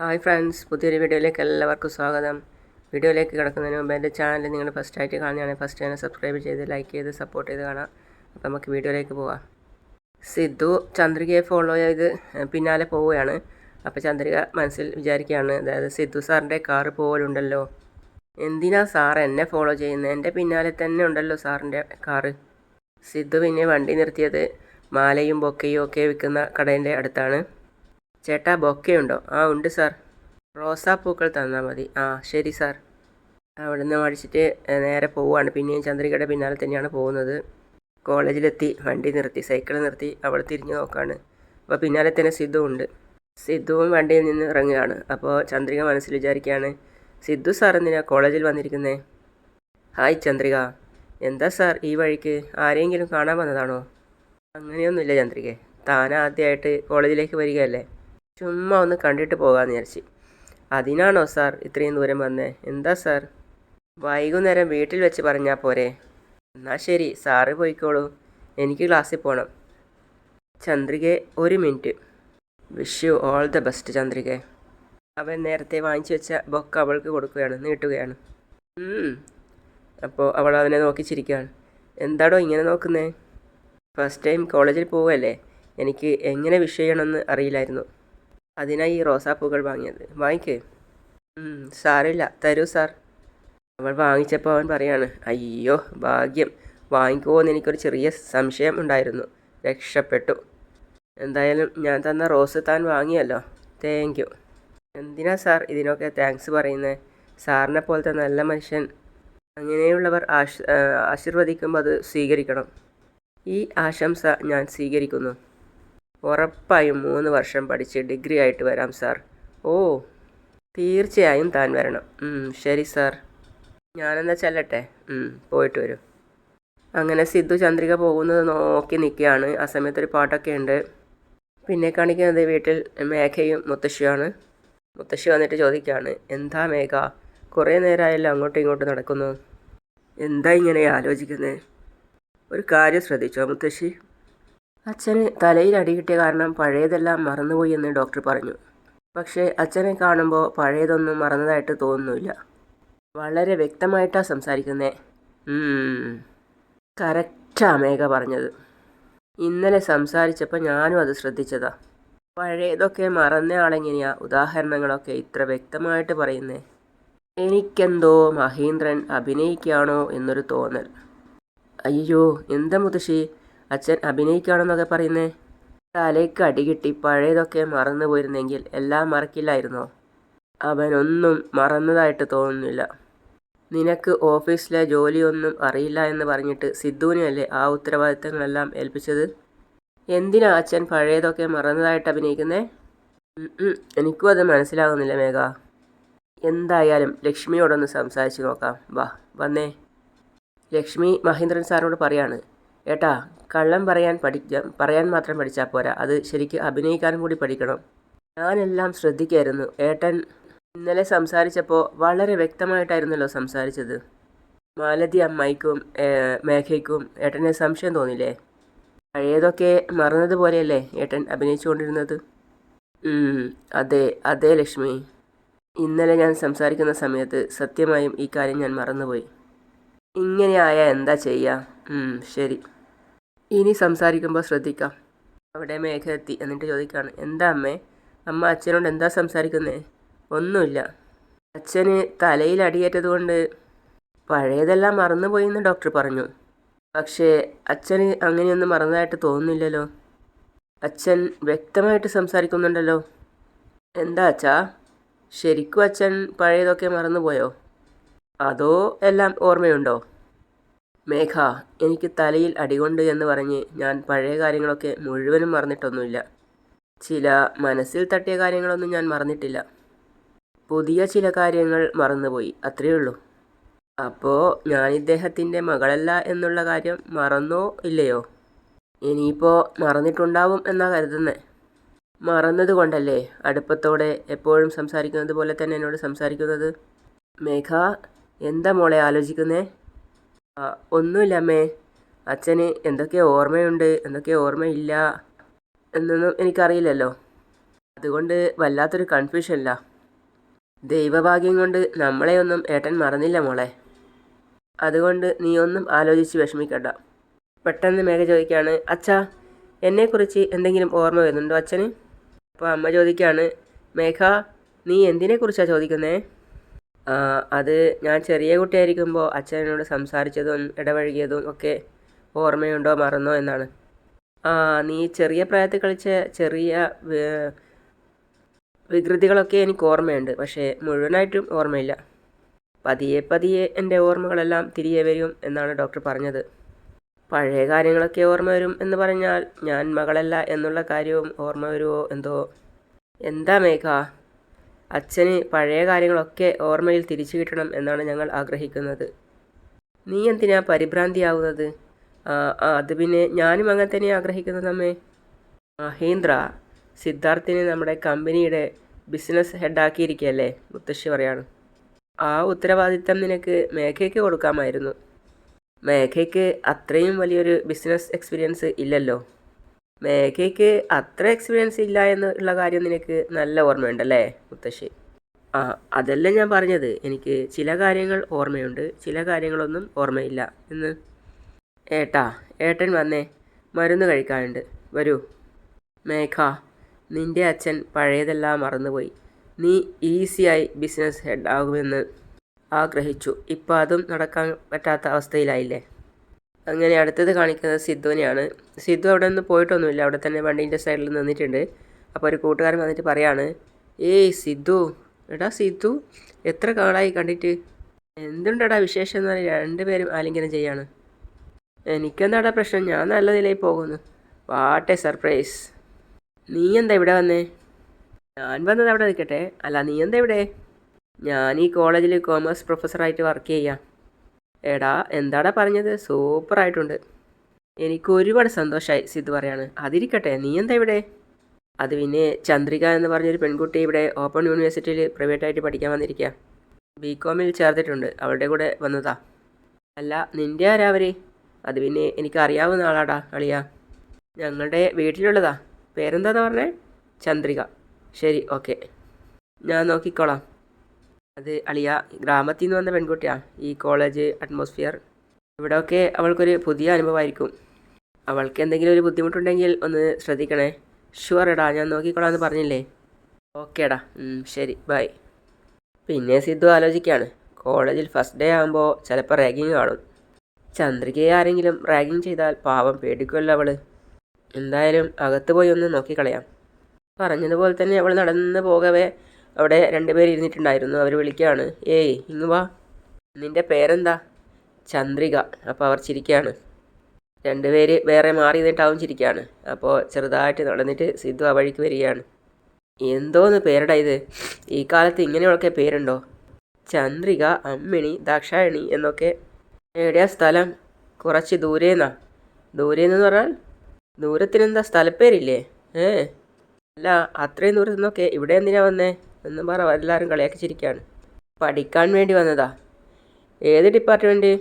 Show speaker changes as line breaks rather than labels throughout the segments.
Hi friends പുതിയൊരു വീഡിയോയിലേക്ക് എല്ലാവർക്കും സ്വാഗതം. വീഡിയോയിലേക്ക് കിടക്കുന്നതിന് മുമ്പ് എന്റെ ചാനൽ നിങ്ങൾ ഫസ്റ്റ് ആയിട്ട് കാണുകയാണെങ്കിൽ ഫസ്റ്റ് തന്നെ സബ്സ്ക്രൈബ് ചെയ്ത് ലൈക്ക് ചെയ്ത് സപ്പോർട്ട് ചെയ്ത് കാണാം. അപ്പോൾ നമുക്ക് വീഡിയോയിലേക്ക് പോവാം. സിദ്ധു ചന്ദ്രികയെ ഫോളോ ചെയ്ത് പിന്നാലെ പോവുകയാണ്. അപ്പോൾ ചന്ദ്രിക മനസ്സിൽ വിചാരിക്കുകയാണ് അതായത് സിദ്ധു സാറിന്റെ കാറ് പോകലുണ്ടല്ലോ എന്തിനാ സാർ എന്നെ ഫോളോ ചെയ്യുന്നത്? എന്റെ പിന്നാലെ തന്നെ ഉണ്ടല്ലോ സാറിന്റെ കാറ് സിദ്ധു പിന്നെ വണ്ടി നിർത്തിയത് മാലയും ബൊക്കയും ഒക്കെ വിൽക്കുന്ന കടേന്റെ അടുത്താണ്. ചേട്ടാ ബൊക്കയുണ്ടോ? ആ ഉണ്ട് സാർ. റോസാപ്പൂക്കൾ തന്നാൽ മതി. ആ ശരി സാർ. അവിടുന്ന് മടിച്ചിട്ട് നേരെ പോവുകയാണ്. പിന്നെയും ചന്ദ്രികയുടെ പിന്നാലെ തന്നെയാണ് പോകുന്നത്. കോളേജിലെത്തി വണ്ടി നിർത്തി സൈക്കിൾ നിർത്തി അവൾ തിരിഞ്ഞു നോക്കാണ്. അപ്പോൾ പിന്നാലെ തന്നെ സിദ്ധു ഉണ്ട്. സിദ്ധുവും വണ്ടിയിൽ നിന്ന് ഇറങ്ങുകയാണ്. അപ്പോൾ ചന്ദ്രിക മനസ്സിൽ വിചാരിക്കുകയാണ് സിദ്ധു സാർ എന്തിനാ കോളേജിൽ വന്നിരിക്കുന്നത് ഹായ് ചന്ദ്രിക. എന്താ സാർ ഈ വഴിക്ക്? ആരെങ്കിലും കാണാൻ വന്നതാണോ? അങ്ങനെയൊന്നുമില്ല ചന്ദ്രികെ. താൻ ആദ്യമായിട്ട് കോളേജിലേക്ക് വരികയല്ലേ? ചുമ്മാ ഒന്ന് കണ്ടിട്ട് പോകാമെന്ന് വിചാരിച്ച്. അതിനാണോ സാർ ഇത്രയും ദൂരം വന്നേ? എന്താ സാർ? വൈകുന്നേരം വീട്ടിൽ വെച്ച് പറഞ്ഞാൽ പോരെ. എന്നാൽ ശരി സാറ് പോയിക്കോളൂ. എനിക്ക് ക്ലാസ്സിൽ പോകണം ചന്ദ്രികെ ഒരു minute. Wish you all the best ചന്ദ്രികെ. അവൻ നേരത്തെ വാങ്ങിച്ചു വെച്ച ബൊക്ക അവൾക്ക് കൊടുക്കുകയാണ് നീട്ടുകയാണ്. അപ്പോൾ അവൾ അവനെ നോക്കി ചിരിക്കുകയാണ്. എന്താടോ ഇങ്ങനെ നോക്കുന്നേ? ഫസ്റ്റ് ടൈം കോളേജിൽ പോവുകയല്ലേ? എനിക്ക് എങ്ങനെ വിഷ് ചെയ്യണമെന്ന് അറിയില്ലായിരുന്നു. അതിനായി ഈ റോസാപ്പൂക്കൾ വാങ്ങിയത്. വാങ്ങിക്കേ? സാറില്ല തരൂ സാർ. അവൾ വാങ്ങിച്ചപ്പോൾ അവൻ പറയാണ് അയ്യോ ഭാഗ്യം. വാങ്ങിക്കുമോയെന്ന് എനിക്കൊരു ചെറിയ സംശയം ഉണ്ടായിരുന്നു. രക്ഷപ്പെട്ടു. എന്തായാലും ഞാൻ തന്ന റോസ് താൻ വാങ്ങിയല്ലോ. താങ്ക് യു എന്തിനാ സാർ ഇതിനൊക്കെ താങ്ക്സ് പറയുന്നത് സാറിനെ പോലത്തെ നല്ല മനുഷ്യൻ അങ്ങനെയുള്ളവർ ആശ് ആശീർവദിക്കുമ്പോൾ അത് സ്വീകരിക്കണം. ഈ ആശംസ ഞാൻ സ്വീകരിക്കുന്നു. ഉറപ്പായും മൂന്ന് വർഷം പഠിച്ച് ഡിഗ്രി ആയിട്ട് വരാം സാർ. ഓ തീർച്ചയായും താൻ വരണം. ശരി സാർ. ഞാനെന്നാ ചെല്ലട്ടെ? പോയിട്ട് വരും. അങ്ങനെ സിദ്ധു ചന്ദ്രിക പോകുന്നത് നോക്കി നിൽക്കുകയാണ്. ആ സമയത്തൊരു പാട്ടൊക്കെ ഉണ്ട്. പിന്നെ കാണിക്കുന്നത് വീട്ടിൽ മേഘയും മുത്തശ്ശിയാണ് മുത്തശ്ശി വന്നിട്ട് ചോദിക്കുകയാണ് എന്താ മേഘ? കുറേ നേരമായല്ലോ അങ്ങോട്ടും ഇങ്ങോട്ടും നടക്കുന്നു. എന്താ ഇങ്ങനെ ആലോചിക്കുന്നത് ഒരു കാര്യം ശ്രദ്ധിച്ചോ മുത്തശ്ശി? അച്ഛന് തലയിൽ അടി കിട്ടിയ കാരണം പഴയതെല്ലാം മറന്നുപോയി എന്ന് ഡോക്ടർ പറഞ്ഞു. പക്ഷേ അച്ഛനെ കാണുമ്പോൾ പഴയതൊന്നും മറന്നതായിട്ട് തോന്നുന്നില്ല. വളരെ വ്യക്തമായിട്ടാണ് സംസാരിക്കുന്നേ. കറക്റ്റാ മേഘ പറഞ്ഞത്. ഇന്നലെ സംസാരിച്ചപ്പോൾ ഞാനും അത് ശ്രദ്ധിച്ചതാ. പഴയതൊക്കെ മറന്ന ആളെങ്ങനെയാ ഉദാഹരണങ്ങളൊക്കെ ഇത്ര വ്യക്തമായിട്ട് പറയുന്നേ? എനിക്കെന്തോ മഹീന്ദ്രൻ അഭിനയിക്കുകയാണോ എന്നൊരു തോന്നൽ. അയ്യോ എന്താ മുത്തശ്ശി? അച്ഛൻ അഭിനയിക്കുകയാണെന്നൊക്കെ പറയുന്നേ. തലയ്ക്ക് അടികിട്ടി പഴയതൊക്കെ മറന്നു പോയിരുന്നെങ്കിൽ എല്ലാം മറക്കില്ലായിരുന്നോ? അവനൊന്നും മറന്നതായിട്ട് തോന്നുന്നില്ല. നിനക്ക് ഓഫീസിലെ ജോലിയൊന്നും അറിയില്ല എന്ന് പറഞ്ഞിട്ട് സിദ്ധുവിനെയല്ലേ ആ ഉത്തരവാദിത്തങ്ങളെല്ലാം ഏൽപ്പിച്ചത്? എന്തിനാ അച്ഛൻ പഴയതൊക്കെ മറന്നതായിട്ട് അഭിനയിക്കുന്നേ? എനിക്കും അത് മനസ്സിലാകുന്നില്ല മേഘ. എന്തായാലും ലക്ഷ്മിയോടൊന്ന് സംസാരിച്ച് നോക്കാം. വാ വന്നേ. ലക്ഷ്മി മഹേന്ദ്രൻ സാറിനോട് പറയാണ്. ഏട്ടാ കള്ളം പറയാൻ പഠിക്ക പറയാൻ മാത്രം പഠിച്ചാൽ പോരാ. അത് ശരിക്ക് അഭിനയിക്കാനും കൂടി പഠിക്കണം. ഞാനെല്ലാം ശ്രദ്ധിക്കായിരുന്നു. ഏട്ടൻ ഇന്നലെ സംസാരിച്ചപ്പോൾ വളരെ വ്യക്തമായിട്ടായിരുന്നല്ലോ സംസാരിച്ചത്. മാലതി അമ്മായിക്കും മേഘയ്ക്കും ഏട്ടനെ സംശയം തോന്നില്ലേ പഴയതൊക്കെ മറന്നതുപോലെയല്ലേ ഏട്ടൻ അഭിനയിച്ചുകൊണ്ടിരുന്നത്? അതെ അതെ ലക്ഷ്മി. ഇന്നലെ ഞാൻ സംസാരിക്കുന്ന സമയത്ത് സത്യമായും ഈ കാര്യം ഞാൻ മറന്നുപോയി. ഇങ്ങനെയായ എന്താ ചെയ്യുക ശരി. ഇനി സംസാരിക്കുമ്പോൾ ശ്രദ്ധിക്കാം. അവിടെ മേഘ എത്തി എന്നിട്ട് ചോദിക്കുകയാണ് എന്താ അമ്മേ? അമ്മ അച്ഛനോട് എന്താ സംസാരിക്കുന്നേ? ഒന്നുമില്ല. അച്ഛന് തലയിൽ അടിയേറ്റതുകൊണ്ട് പഴയതെല്ലാം മറന്നുപോയി എന്ന് ഡോക്ടർ പറഞ്ഞു. പക്ഷേ അച്ഛന് അങ്ങനെയൊന്നും മറന്നതായിട്ട് തോന്നുന്നില്ലല്ലോ. അച്ഛൻ വ്യക്തമായിട്ട് സംസാരിക്കുന്നുണ്ടല്ലോ. എന്താ അച്ഛാ? ശരിക്കും അച്ഛൻ പഴയതൊക്കെ മറന്നുപോയോ? അതോ എല്ലാം ഓർമ്മയുണ്ടോ? മേഘ എനിക്ക് തലയിൽ അടികൊണ്ട് എന്ന് പറഞ്ഞ് ഞാൻ പഴയ കാര്യങ്ങളൊക്കെ മുഴുവനും മറന്നിട്ടൊന്നുമില്ല. ചില മനസ്സിൽ തട്ടിയ കാര്യങ്ങളൊന്നും ഞാൻ മറന്നിട്ടില്ല. പുതിയ ചില കാര്യങ്ങൾ മറന്നുപോയി അത്രയേ ഉള്ളൂ. അപ്പോൾ ഞാൻ ഇദ്ദേഹത്തിന്റെ മകളല്ല എന്നുള്ള കാര്യം മറന്നോ ഇല്ലയോ? ഇനിയിപ്പോൾ മറന്നിട്ടുണ്ടാവും എന്നാ കരുതുന്നത് മറന്നത് കൊണ്ടല്ലേ അടുപ്പത്തോടെ എപ്പോഴും സംസാരിക്കുന്നത് പോലെ തന്നെ എന്നോട് സംസാരിക്കുന്നത്? മേഘ എന്താ മോളെ ആലോചിക്കുന്നേ? ഒന്നുമില്ല അമ്മേ. അച്ഛന് എന്തൊക്കെ ഓർമ്മയുണ്ട് എന്തൊക്കെ ഓർമ്മയില്ല എന്നൊന്നും എനിക്കറിയില്ലല്ലോ. അതുകൊണ്ട് വല്ലാത്തൊരു കൺഫ്യൂഷനില്ല ദൈവഭാഗ്യം കൊണ്ട് നമ്മളെ ഒന്നും ഏട്ടൻ മറന്നില്ല മോളെ. അതുകൊണ്ട് നീ ഒന്നും ആലോചിച്ച് വിഷമിക്കണ്ട. പെട്ടെന്ന് മേഘ ചോദിക്കുകയാണ് അച്ഛാ എന്നെക്കുറിച്ച് എന്തെങ്കിലും ഓർമ്മ വരുന്നുണ്ടോ അച്ഛന്? അപ്പോൾ അമ്മ ചോദിക്കുകയാണ് മേഘ നീ എന്തിനെക്കുറിച്ചാണ് ചോദിക്കുന്നേ? അത് ഞാൻ ചെറിയ കുട്ടിയായിരിക്കുമ്പോൾ അച്ഛനോട് സംസാരിച്ചതും ഇടപഴകിയതും ഒക്കെ ഓർമ്മയുണ്ടോ മറന്നോ എന്നാണ്. നീ ചെറിയ പ്രായത്തിൽ കളിച്ച ചെറിയ വികൃതികളൊക്കെ എനിക്ക് ഓർമ്മയുണ്ട് പക്ഷേ മുഴുവനായിട്ടും ഓർമ്മയില്ല. പതിയെ പതിയെ എന്റെ ഓർമ്മകളെല്ലാം തിരികെ വരും എന്നാണ് ഡോക്ടർ പറഞ്ഞത്. പഴയ കാര്യങ്ങളൊക്കെ ഓർമ്മ വരും എന്ന് പറഞ്ഞാൽ ഞാൻ മകളല്ല എന്നുള്ള കാര്യവും ഓർമ്മ വരുമോ എന്തോ? എന്താ മേഘ? അച്ഛന് പഴയ കാര്യങ്ങളൊക്കെ ഓർമ്മയിൽ തിരിച്ചു കിട്ടണം എന്നാണ് ഞങ്ങൾ ആഗ്രഹിക്കുന്നത്. നീ എന്തിനാ പരിഭ്രാന്തിയാവുന്നത്? അത് പിന്നെ ഞാനും അങ്ങനെ തന്നെ ആഗ്രഹിക്കുന്നത് അമ്മേ. മഹേന്ദ്ര സിദ്ധാർത്ഥിനെ നമ്മുടെ കമ്പനിയുടെ ബിസിനസ് ഹെഡാക്കിയിരിക്കുകയല്ലേ മുത്തശ്ശി പറയാണ്. ആ ഉത്തരവാദിത്തം നിനക്ക് മേഘയ്ക്ക് കൊടുക്കാമായിരുന്നു. മേഘയ്ക്ക് അത്രയും വലിയൊരു ബിസിനസ് എക്സ്പീരിയൻസ് ഇല്ലല്ലോ. മേഘയ്ക്ക് അത്ര എക്സ്പീരിയൻസ് ഇല്ല എന്നുള്ള കാര്യം നിനക്ക് നല്ല ഓർമ്മയുണ്ടല്ലേ മുത്തശ്ശി? ആ അതല്ല ഞാൻ പറഞ്ഞത്. എനിക്ക് ചില കാര്യങ്ങൾ ഓർമ്മയുണ്ട് ചില കാര്യങ്ങളൊന്നും ഓർമ്മയില്ല. എന്ന്. ഏട്ടാ ഏട്ടൻ വന്നേ. മരുന്ന് കഴിക്കാനുണ്ട്. വരൂ. മേഘ നിന്റെ അച്ഛൻ പഴയതെല്ലാം മറന്നുപോയി. നീ ഈസിയായി ബിസിനസ് ഹെഡ് ആകുമെന്ന് ആഗ്രഹിച്ചു. ഇപ്പോൾ അതും നടക്കാൻ പറ്റാത്ത അവസ്ഥയിലായില്ലേ? അങ്ങനെ അടുത്തത് കാണിക്കുന്നത് സിദ്ധുവിനെയാണ്. സിദ്ധു അവിടെ നിന്ന് പോയിട്ടൊന്നുമില്ല. അവിടെ തന്നെ വണ്ടീന്റെ സൈഡിൽ നിന്നിട്ടുണ്ട്. അപ്പോൾ ഒരു കൂട്ടുകാരൻ വന്നിട്ട് പറയാണ് ഏയ് സിദ്ധു എടാ സിദ്ധു എത്ര കാളായി കണ്ടിട്ട്? എന്തുണ്ടടാ വിശേഷം? എന്ന് പറഞ്ഞാൽ രണ്ടുപേരും ആലിംഗനം ചെയ്യാണ്. എനിക്കെന്താടാ പ്രശ്നം? ഞാൻ നല്ല നിലയിൽ പോകുന്നു. What a surprise. നീ എന്താ ഇവിടെ വന്നേ? ഞാൻ വന്നത് അവിടെ നിൽക്കട്ടെ. അല്ല നീ എന്താ ഇവിടെ? ഞാൻ ഈ കോളേജിൽ കോമേഴ്സ് പ്രൊഫസറായിട്ട് വർക്ക് ചെയ്യാം. എടാ എന്താടാ പറഞ്ഞത്? സൂപ്പറായിട്ടുണ്ട് എനിക്ക് ഒരുപാട് സന്തോഷമായി സിദ്ധു പറയാണ്. അതിരിക്കട്ടെ നീ എന്താ ഇവിടെ? അത് പിന്നെ ചന്ദ്രിക എന്ന് പറഞ്ഞൊരു പെൺകുട്ടി ഇവിടെ ഓപ്പൺ യൂണിവേഴ്സിറ്റിയിൽ പ്രൈവറ്റായിട്ട് പഠിക്കാൻ വന്നിരിക്കുക ബി കോമിൽ ചേർത്തിട്ടുണ്ട്. അവളുടെ കൂടെ വന്നതാ. അല്ല നിന്റെ ആരാ അവർ അത് പിന്നെ എനിക്ക് അറിയാവുന്ന ആളാടാ അളിയ. ഞങ്ങളുടെ വീട്ടിലുള്ളതാ. പേരെന്താന്ന് പറഞ്ഞേ? ചന്ദ്രിക. ശരി ഓക്കെ. ഞാൻ നോക്കിക്കോളാം. അത് അളിയ ഗ്രാമത്തിൽ നിന്ന് വന്ന പെൺകുട്ടിയാണ് ഈ കോളേജ് അറ്റ്മോസ്ഫിയർ ഇവിടെയൊക്കെ അവൾക്കൊരു പുതിയ അനുഭവമായിരിക്കും. അവൾക്ക് എന്തെങ്കിലും ഒരു ബുദ്ധിമുട്ടുണ്ടെങ്കിൽ ഒന്ന് ശ്രദ്ധിക്കണേ. ഷുവർ എടാ ഞാൻ നോക്കിക്കോളാം എന്ന് പറഞ്ഞില്ലേ? ഓക്കേടാ ശരി ബൈ പിന്നെ സിദ്ധു ആലോചിക്കുകയാണ് കോളേജിൽ ഫസ്റ്റ് ഡേ ആകുമ്പോൾ ചിലപ്പോൾ റാഗിങ് കാണും. ചന്ദ്രികയെ ആരെങ്കിലും റാഗിങ് ചെയ്താൽ പാവം പേടിക്കുമല്ലോ അവൾ എന്തായാലും അകത്ത് പോയി ഒന്ന് നോക്കിക്കളയാം. പറഞ്ഞതുപോലെ തന്നെ അവൾ നടന്ന് പോകവേ അവിടെ രണ്ടുപേർ ഇരുന്നിട്ടുണ്ടായിരുന്നു. അവർ വിളിക്കുകയാണ് ഏയ് ഇങ്ങ് വാ. നിന്റെ പേരെന്താ? ചന്ദ്രിക. അപ്പോൾ അവർ ചിരിക്കുകയാണ്. രണ്ടുപേര് വേറെ മാറി നിന്നിട്ടാവും ചിരിക്കുകയാണ്. അപ്പോൾ ചെറുതായിട്ട് നടന്നിട്ട് സിദ്ധു ആ വഴിക്ക് വരികയാണ്. എന്തോന്ന് പേരടാ ഇത്? ഈ കാലത്ത് ഇങ്ങനെയൊക്കെ പേരുണ്ടോ? ചന്ദ്രിക അമ്മിണി ദാക്ഷായണി എന്നൊക്കെ. എവിടെയാ സ്ഥലം? കുറച്ച് ദൂരേന്നാ. ദൂരേന്ന് പറഞ്ഞാൽ? ദൂരത്തിനെന്താ സ്ഥലപ്പേരില്ലേ? ഏ അല്ല അത്രയും ദൂരത്തുനിന്നൊക്കെ ഇവിടെ എന്തിനാ വന്നേ? എന്നും പറ എല്ലാവരും കളിയാക്കി ചിരിക്കുകയാണ് പഠിക്കാൻ വേണ്ടി വന്നതാ. ഏത് department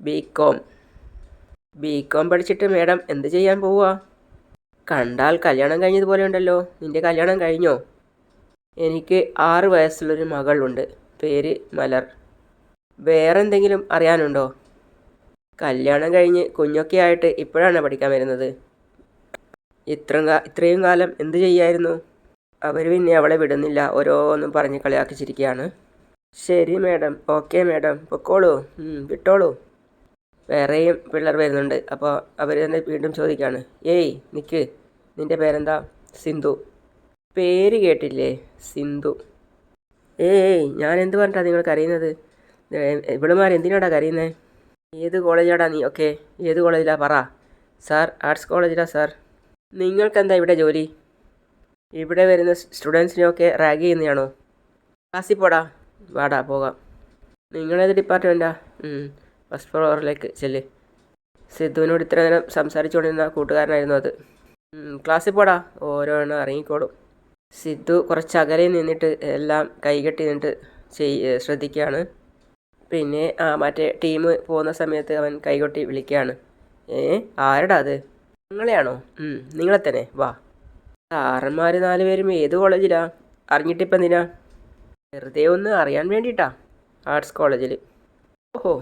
B com B com പഠിച്ചിട്ട് മേഡം എന്ത് ചെയ്യാൻ പോവുക കണ്ടാൽ കല്യാണം കഴിഞ്ഞതുപോലെ ഉണ്ടല്ലോ. നിന്റെ കല്യാണം കഴിഞ്ഞോ? എനിക്ക് ആറ് വയസ്സുള്ളൊരു മകളുണ്ട്. പേര് മലർ. വേറെ എന്തെങ്കിലും അറിയാനുണ്ടോ? കല്യാണം കഴിഞ്ഞ് കുഞ്ഞൊക്കെ ആയിട്ട് ഇപ്പോഴാണ് പഠിക്കാൻ വരുന്നത്. ഇത്ര ഇത്രയും കാലം എന്ത് ചെയ്യായിരുന്നു? അവർ പിന്നെ അവളെ വിടുന്നില്ല. ഓരോന്നും പറഞ്ഞ് കളിയാക്കിച്ചിരിക്കുകയാണ് ശരി മേഡം. Okay madam. പൊക്കോളൂ. വിട്ടോളൂ. വേറെയും പിള്ളേർ വരുന്നുണ്ട്. അപ്പോൾ അവർ തന്നെ വീണ്ടും ചോദിക്കുകയാണ് ഏയ് നിക്ക്. നിന്റെ പേരെന്താ? സിന്ധു. പേര് കേട്ടില്ലേ? സിന്ധു. ഏയ് ഞാൻ എന്ത് പറഞ്ഞിട്ടാണ് നിങ്ങൾ കരയുന്നത്? ഇവളുമാർ എന്തിനാടാ കരയുന്നത് ഏത് കോളേജാടാ നീ? ഓക്കെ. ഏത് കോളേജിലാ? പറ. സാർ ആർട്സ് കോളേജിലാണ് സാർ. നിങ്ങൾക്കെന്താ ഇവിടെ ജോലി? ഇവിടെ വരുന്ന സ്റ്റുഡൻസിനെയൊക്കെ റാഗ് ചെയ്യുന്നതാണോ? ക്ലാസ്സിൽ പോടാ. വാടാ പോകാം. നിങ്ങളേത് ഡിപ്പാർട്ട്മെന്റാ? ഫസ്റ്റ് ഫ്ലോറിലേക്ക് ചെല്ല്. സിദ്ധുവിനോട് ഇത്ര നേരം സംസാരിച്ചുകൊണ്ടിരുന്ന കൂട്ടുകാരനായിരുന്നു അത്. ക്ലാസ്സിൽ പോടാ. ഓരോന്ന് ഇറങ്ങിക്കോളും. സിദ്ധു കുറച്ച് അകലെ നിന്നിട്ട് എല്ലാം കൈകെട്ടി നിന്നിട്ട് ചെയ് ശ്രദ്ധിക്കുകയാണ്. പിന്നെ ആ മറ്റേ ടീം പോകുന്ന സമയത്ത് അവൻ കൈകൊട്ടി വിളിക്കുകയാണ്. ഏ ആരടാ അത്? നിങ്ങളെയാണോ? നിങ്ങളെ തന്നെ വാ. സാറന്മാർ നാലുപേരും ഏത് കോളേജിലാ? അറിഞ്ഞിട്ടിപ്പം എന്തിനാ വെറുതെ ഒന്ന് അറിയാൻ വേണ്ടിയിട്ടാ ആർട്സ് കോളേജിൽ ഓഹോ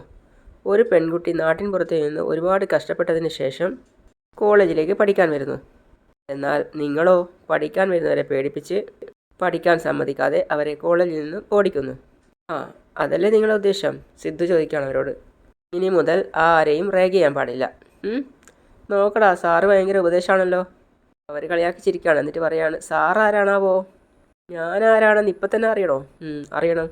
ഒരു പെൺകുട്ടി നാട്ടിൻ പുറത്ത് നിന്ന് ഒരുപാട് കഷ്ടപ്പെട്ടതിന് ശേഷം കോളേജിലേക്ക് പഠിക്കാൻ വരുന്നു. എന്നാൽ നിങ്ങളോ പഠിക്കാൻ വരുന്നവരെ പേടിപ്പിച്ച് പഠിക്കാൻ സമ്മതിക്കാതെ അവരെ കോളേജിൽ നിന്ന് ഓടിക്കുന്നു. ആ അതല്ലേ നിങ്ങളുടെ ഉദ്ദേശം? സിദ്ധു ചോദിക്കുകയാണ് അവരോട്. ഇനി മുതൽ ആരെയും റേഗ് ചെയ്യാൻ പാടില്ല. നോക്കടാ സാറ് ഭയങ്കര ഉപദേശമാണല്ലോ അവർ കളിയാക്കി ചിരിക്കുകയാണ്. എന്നിട്ട് പറയാണ് സാർ ആരാണാവോ? ഞാൻ ഇപ്പം തന്നെ അറിയണോ? അറിയണം.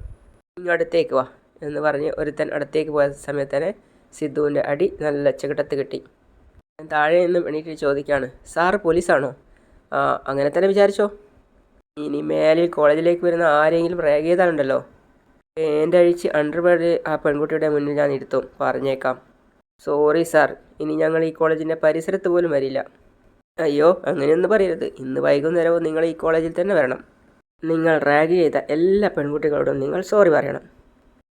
നിങ്ങൾ അടുത്തേക്ക് വാ. എന്ന് പറഞ്ഞ് ഒരുത്തൻ അടുത്തേക്ക് പോയ സമയത്ത് തന്നെ സിദ്ധുവിന്റെ അടി നല്ല ചെകിട്ടത്ത് കിട്ടി. ഞാൻ താഴെ നിന്നും എണീറ്റ് ചോദിക്കുകയാണ് സാറ് പോലീസാണോ? അങ്ങനെ തന്നെ വിചാരിച്ചോ. ഇനി മേലിൽ കോളേജിലേക്ക് വരുന്ന ആരെങ്കിലും റേഗ് എന്റെ അഴിച്ച് അണ്ടർവേഡ് ആ പെൺകുട്ടിയുടെ മുന്നിൽ ഞാൻ ഇരുത്തും പറഞ്ഞേക്കാം. സോറി സാർ ഇനി ഞങ്ങൾ ഈ കോളേജിന്റെ പരിസരത്ത് പോലും വരില്ല. അയ്യോ അങ്ങനെയൊന്നും പറയരുത്. ഇന്ന് വൈകുന്നേരവും നിങ്ങൾ ഈ കോളേജിൽ തന്നെ വരണം. നിങ്ങൾ റാഗ് ചെയ്ത എല്ലാ പെൺകുട്ടികളോടും നിങ്ങൾ സോറി പറയണം.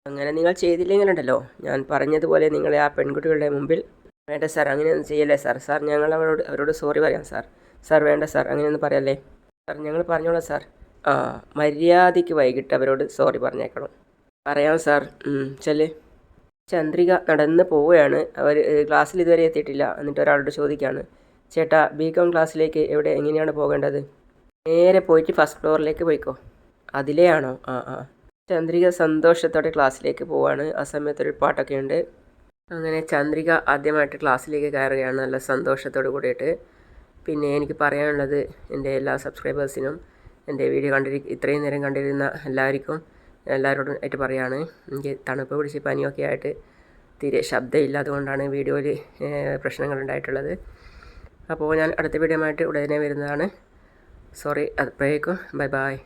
അങ്ങനെ നിങ്ങൾ ചെയ്തില്ലെങ്കിലുണ്ടല്ലോ. ഞാൻ പറഞ്ഞതുപോലെ നിങ്ങളെ ആ പെൺകുട്ടികളുടെ മുമ്പിൽ വേണ്ട സാർ അങ്ങനെയൊന്നും ചെയ്യല്ലേ സാർ. സാർ ഞങ്ങൾ അവരോട് അവരോട് സോറി പറയാം സാർ. സാർ വേണ്ട സാർ അങ്ങനെയൊന്നും പറയല്ലേ. സാർ ഞങ്ങൾ പറഞ്ഞോളാം സാർ. ആ മര്യാദയ്ക്ക് വൈകിട്ട് അവരോട് സോറി പറഞ്ഞേക്കണം. പറയാം സാർ. ചെല്ലേ. ചന്ദ്രിക നടന്ന് പോവുകയാണ്. അവർ ക്ലാസ്സിൽ ഇതുവരെ എത്തിയിട്ടില്ല. എന്നിട്ട് ഒരാളോട് ചോദിക്കുകയാണ്. ചേട്ടാ ബി കോം ക്ലാസ്സിലേക്ക് എവിടെ എങ്ങനെയാണ് പോകേണ്ടത്? നേരെ പോയിട്ട് ഫസ്റ്റ് ഫ്ലോറിലേക്ക് പോയിക്കോ. അതിലേ ആണോ? ആ ആ. ചന്ദ്രിക സന്തോഷത്തോടെ ക്ലാസ്സിലേക്ക് പോവാണ്. ആ സമയത്തൊരു പാട്ടൊക്കെ ഉണ്ട്. അങ്ങനെ ചന്ദ്രിക ആദ്യമായിട്ട് ക്ലാസ്സിലേക്ക് കയറുകയാണ് നല്ല സന്തോഷത്തോട് കൂടിയിട്ട്. പിന്നെ എനിക്ക് പറയാനുള്ളത് എന്റെ എല്ലാ സബ്സ്ക്രൈബേഴ്സിനും എന്റെ വീഡിയോ കണ്ടിരി ഇത്രയും നേരം കണ്ടിരുന്ന എല്ലാവർക്കും എല്ലാവരോടും ആയിട്ട് പറയാണ്. എനിക്ക് തണുപ്പ് പിടിച്ച് പനിയൊക്കെ ആയിട്ട് തീരെ ശബ്ദമില്ല അതുകൊണ്ടാണ് വീഡിയോയിൽ പ്രശ്നങ്ങളുണ്ടായിട്ടുള്ളത് അപ്പോൾ ഞാൻ അടുത്ത വീഡിയോ ആയിട്ട് ഉടനെ വരുന്നതാണ്. സോറി അപ്പോഴേക്കും. Bye bye